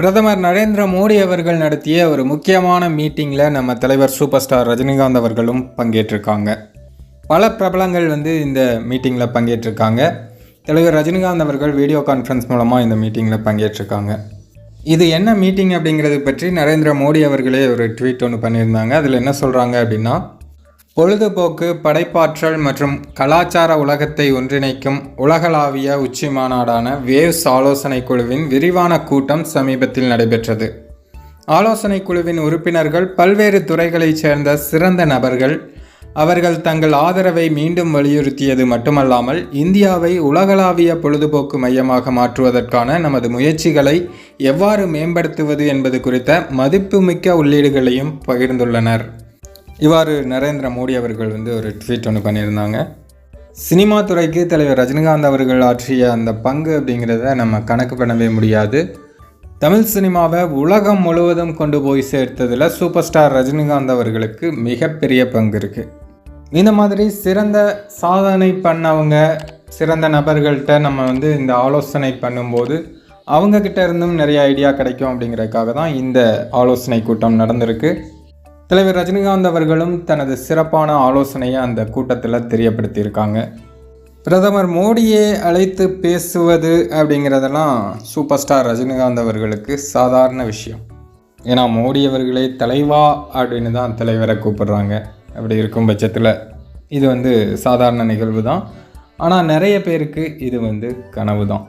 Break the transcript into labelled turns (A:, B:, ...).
A: பிரதமர் நரேந்திர மோடி அவர்கள் நடத்திய ஒரு முக்கியமான மீட்டிங்கில் நம்ம தலைவர் சூப்பர் ஸ்டார் ரஜினிகாந்த் அவர்களும் பங்கேற்றிருக்காங்க. பல பிரபலங்கள் வந்து இந்த மீட்டிங்கில் பங்கேற்றிருக்காங்க. தலைவர் ரஜினிகாந்த் அவர்கள் வீடியோ கான்ஃபரன்ஸ் மூலமாக இந்த மீட்டிங்கில் பங்கேற்றிருக்காங்க. இது என்ன மீட்டிங் அப்படிங்கிறது பற்றி நரேந்திர மோடி அவர்களே ஒரு ட்வீட் ஒன்று பண்ணியிருந்தாங்க. அதில் என்ன சொல்கிறாங்க அப்படின்னா பொழுதுபோக்கு படைப்பாற்றல் மற்றும் கலாச்சார உலகத்தை ஒன்றிணைக்கும் உலகளாவிய உச்சி மாநாடான வேவ்ஸ் ஆலோசனை குழுவின் விரிவான கூட்டம் சமீபத்தில் நடைபெற்றது. ஆலோசனை குழுவின் உறுப்பினர்கள் பல்வேறு துறைகளைச் சேர்ந்த சிறந்த நபர்கள் அவர்கள் தங்கள் ஆதரவை மீண்டும் வலியுறுத்தியது மட்டுமல்லாமல் இந்தியாவை உலகளாவிய பொழுதுபோக்கு மையமாக மாற்றுவதற்கான நமது முயற்சிகளை எவ்வாறு மேம்படுத்துவது என்பது குறித்த மதிப்புமிக்க உள்ளீடுகளையும் பகிர்ந்துள்ளனர். இவ்வாறு நரேந்திர மோடி அவர்கள் வந்து ஒரு ட்வீட் ஒன்று பண்ணியிருந்தாங்க. சினிமா துறைக்கு தலைவர் ரஜினிகாந்த் அவர்கள் ஆற்றிய அந்த பங்கு அப்படிங்கிறத நம்ம கணக்கு பண்ணவே முடியாது. தமிழ் சினிமாவை உலகம் முழுவதும் கொண்டு போய் சேர்த்ததில் சூப்பர் ஸ்டார் ரஜினிகாந்த் அவர்களுக்கு மிகப்பெரிய பங்கு இருக்குது இந்த மாதிரி சிறந்த சாதனை பண்ணவங்க சிறந்த நபர்கள்ட்ட நம்ம வந்து இந்த ஆலோசனை பண்ணும்போது அவங்கக்கிட்ட இருந்தும் நிறைய ஐடியா கிடைக்கும் அப்படிங்கிறதுக்காக தான் இந்த ஆலோசனை கூட்டம் நடந்திருக்கு. தலைவர் ரஜினிகாந்த் அவர்களும் தனது சிறப்பான ஆலோசனையை அந்த கூட்டத்தில் தெரியப்படுத்தியிருக்காங்க. பிரதமர் மோடியே அழைத்து பேசுவது அப்படிங்கிறதெல்லாம் சூப்பர் ஸ்டார் ரஜினிகாந்த் அவர்களுக்கு சாதாரண விஷயம். ஏன்னா மோடி அவர்களே தலைவா அப்படின்னு தான் தலைவரை கூப்பிடுறாங்க. அப்படி இருக்கும் பட்சத்தில் இது வந்து சாதாரண நிகழ்வு தான் ஆனால் நிறைய பேருக்கு இது வந்து கனவு தான்